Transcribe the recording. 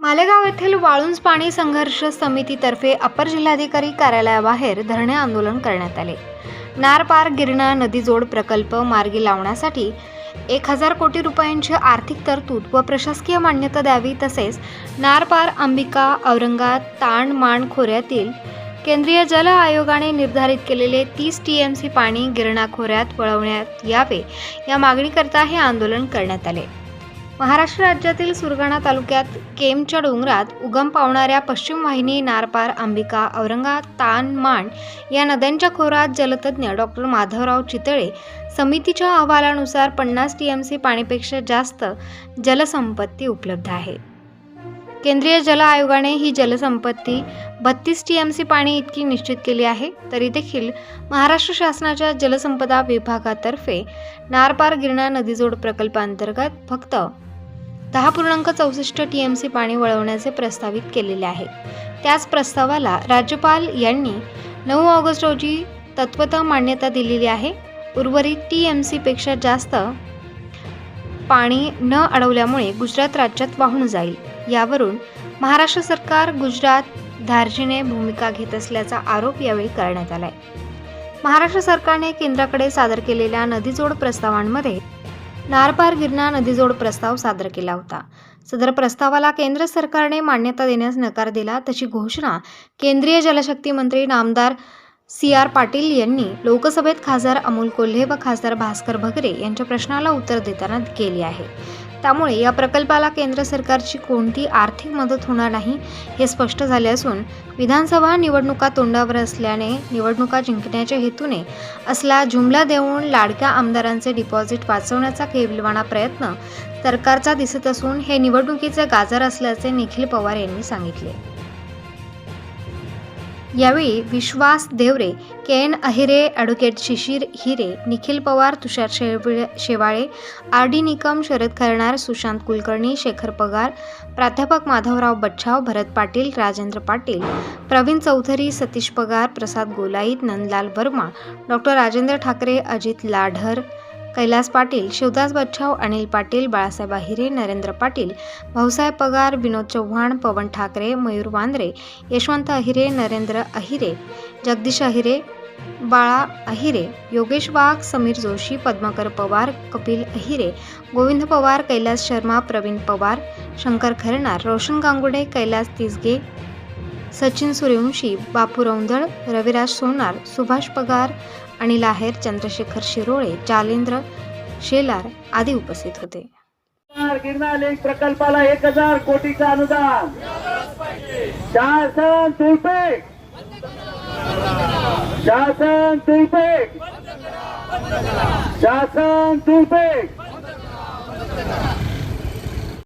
मालेगाव येथील वाळुंज पाणी संघर्ष समितीतर्फे अपर जिल्हाधिकारी कार्यालयाबाहेर धरणे आंदोलन करण्यात आले. नारपार गिरणा नदीजोड प्रकल्प मार्गी लावण्यासाठी एक हजार कोटी रुपयांची आर्थिक तरतूद व प्रशासकीय मान्यता द्यावी तसेच नारपार अंबिका औरंगाबाद ताण माण खोऱ्यातील केंद्रीय जल आयोगाने निर्धारित केलेले तीस टी एम सी पाणी गिरणा खोऱ्यात वळवण्यात यावे या मागणीकरता हे आंदोलन करण्यात आले. महाराष्ट्र राज्यातील सुरगाणा तालुक्यात केमच्या डोंगरात उगम पावणाऱ्या पश्चिम वाहिनी नारपार अंबिका औरंगा तान मांड या नद्यांच्या खोरात जलतज्ञ डॉक्टर माधवराव चितळे समितीच्या अहवालानुसार पन्नास टी एम सी पाणीपेक्षा जास्त जलसंपत्ती उपलब्ध आहे. केंद्रीय जल आयोगाने ही जलसंपत्ती बत्तीस टी एम सी पाणी इतकी निश्चित केली आहे तरी देखील महाराष्ट्र शासनाच्या जलसंपदा विभागातर्फे नारपार गिरणा नदीजोड प्रकल्पांतर्गत फक्त दहा पूर्णांक चौसष्ट टी एम सी पाणी वळवण्याचे प्रस्तावित केलेले आहे. त्याच प्रस्तावाला राज्यपाल यांनी नऊ ऑगस्ट रोजी तत्वतः मान्यता दिलेली आहे. उर्वरित टी एम सीपेक्षा जास्त पाणी न अडवल्यामुळे गुजरात राज्यात वाहून जाईल. यावरून महाराष्ट्र सरकार गुजरात धार्जीने भूमिका घेत असल्याचा आरोप यावेळी करण्यात आलाय. महाराष्ट्र सरकारने केंद्राकडे सादर केलेल्या नदीजोड प्रस्तावांमध्ये नारपार गिरणा नदीजोड प्रस्ताव सादर केला होता. सदर प्रस्तावाला केंद्र सरकारने मान्यता देण्यास नकार दिला तशी घोषणा केंद्रीय जलशक्ती मंत्री नामदार सी आर पाटील यांनी लोकसभेत खासदार अमोल कोल्हे व खासदार भास्कर भगरे यांच्या प्रश्नाला उत्तर देताना केली आहे. त्यामुळे या प्रकल्पाला केंद्र सरकारची कोणती आर्थिक मदत होणार नाही हे स्पष्ट झाले असून विधानसभा निवडणुका तोंडावर असल्याने निवडणुका जिंकण्याच्या हेतूने असला जुमला देऊन लाडक्या आमदारांचे डिपॉझिट वाचवण्याचा केविलवाणा प्रयत्न सरकारचा दिसत असून हे निवडणुकीचे गाजर असल्याचे निखिल पवार यांनी सांगितले. यावेळी Vishwas Deore K N Ahire advocate Shishir Hire Nikhil Pawar Tushar Shewale Shewale R D Nikam Sharad Kharnar Sushant Kulkarni Shekhar Pagar प्राध्यापक माधवराव बच्छाव भरत पाटील राजेंद्र पाटील प्रवीण चौधरी सतीश पगार प्रसाद गोलाईत नंदलाल वर्मा डॉक्टर राजेंद्र ठाकरे अजित लाढर कैलास पाटील शिवदास बच्छाव अनिल पाटील बाळासाहेब अहिरे नरेंद्र पाटील भाऊसाहेब पगार विनोद चव्हाण पवन ठाकरे मयूर वांद्रे यशवंत अहिरे नरेंद्र अहिरे जगदीश अहिरे बाळा अहिरे योगेश वाघ समीर जोशी पद्माकर पवार कपिल अहिरे गोविंद पवार कैलास शर्मा प्रवीण पवार शंकर खरणार रोशन गांगुडे कैलास तिसगे सचिन सूर्यवंशी बापू रौंदळ रविराज सोनार सुभाष पगार अनिल आहेर चंद्रशेखर शिरोळे जालेंद्र शेलार आदी उपस्थित होते. गिरणार प्रकल्पाला एक हजार कोटीचं अनुदान. शासन तुळपेक शासन तुळपेक शासन तुलपेक